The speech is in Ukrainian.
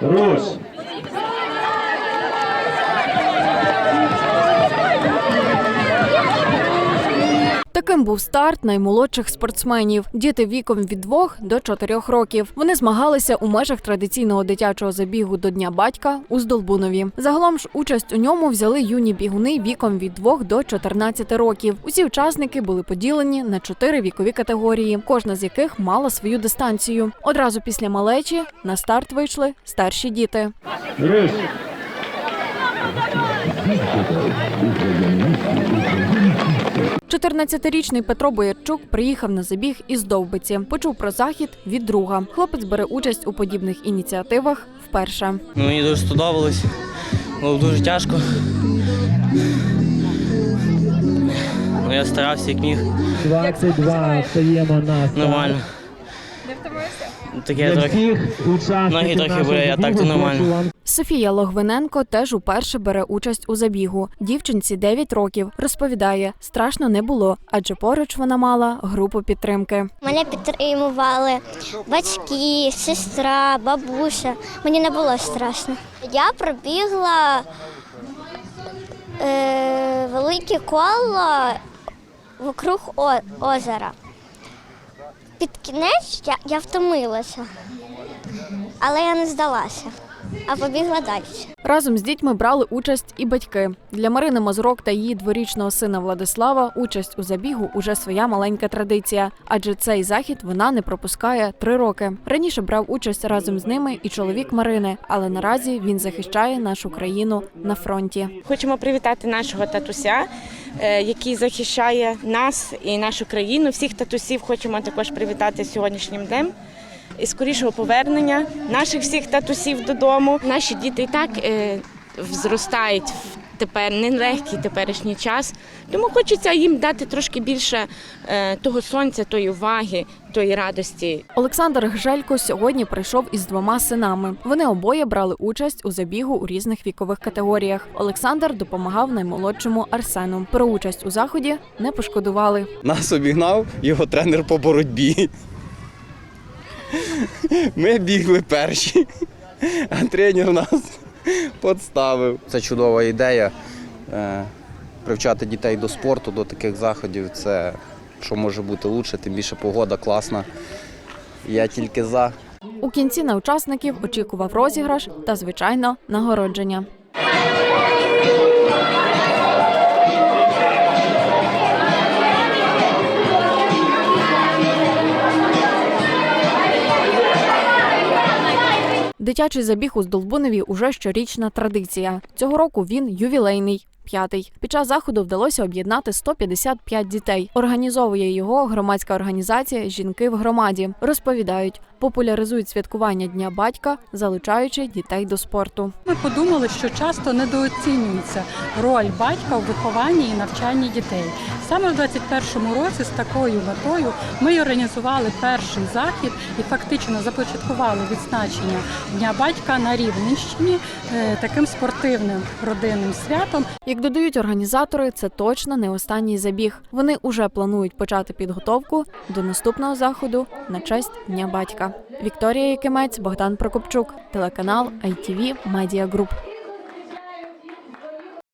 Русь. Таким був старт наймолодших спортсменів. Діти віком від 2 до 4 років. Вони змагалися у межах традиційного дитячого забігу до Дня батька у Здолбунові. Загалом ж участь у ньому взяли юні бігуни віком від 2 до 14 років. Усі учасники були поділені на чотири вікові категорії, кожна з яких мала свою дистанцію. Одразу після малечі на старт вийшли старші діти. Русь. 14-річний Петро Боярчук приїхав на забіг із Довбиці. Почув про захід від друга. Хлопець бере участь у подібних ініціативах вперше. Ну, Мені дуже сподобалось. Було дуже тяжко. Ну, я старався як міг. 22 стаємо на старт. Нормально. Таке Для трохи. Ноги трохи болять, а так то нормально. Софія Логвиненко теж уперше бере участь у забігу. Дівчинці 9 років. Розповідає, страшно не було, адже поруч вона мала групу підтримки. Мене підтримували батьки, сестра, бабуся. Мені не було страшно. Я пробігла е, велике коло вокруг озера. Під кінець я, я втомилася, але я не здалася, а побігла далі. Разом з дітьми брали участь і батьки. Для Марини Мазурок та її дворічного сина Владислава участь у забігу уже своя маленька традиція, адже цей захід вона не пропускає три роки. Раніше брав участь разом з ними і чоловік Марини, але наразі він захищає нашу країну на фронті. Хочемо привітати нашого татуся, який захищає нас і нашу країну. Всіх татусів хочемо також привітати сьогоднішнім днем. І скорішого повернення наших всіх татусів додому. Наші діти і так е, зростають в тепер нелегкий теперішній час. Тому хочеться їм дати трошки більше е, того сонця, тої уваги, тої радості. Олександр Гжелько сьогодні прийшов із двома синами. Вони обоє брали участь у забігу у різних вікових категоріях. Олександр допомагав наймолодшому Арсену. Про участь у заході не пошкодували. Нас обігнав його тренер по боротьбі. Ми бігли перші, а тренер нас підставив. Це чудова ідея. е, Привчати дітей до спорту, до таких заходів. Це що може бути лучше, тим більше погода класна. Я тільки за. У кінці на учасників очікував розіграш та, звичайно, нагородження. Дитячий забіг у Здолбунові уже щорічна традиція. Цього року він ювілейний. П'ятий під час заходу вдалося об'єднати 155 дітей. Організовує його громадська організація Жінки в громаді. Розповідають, популяризують святкування дня батька, залучаючи дітей до спорту. Ми подумали, що часто недооцінюється роль батька у вихованні і навчанні дітей. Саме в 21-му році з такою метою ми організували перший захід і фактично започаткували відзначення Дня батька на Рівненщині е, таким спортивним родинним святом. Як додають організатори, це точно не останній забіг. Вони уже планують почати підготовку до наступного заходу на честь Дня батька. Вікторія Якимець, Богдан Прокопчук, телеканал ITV Media Group.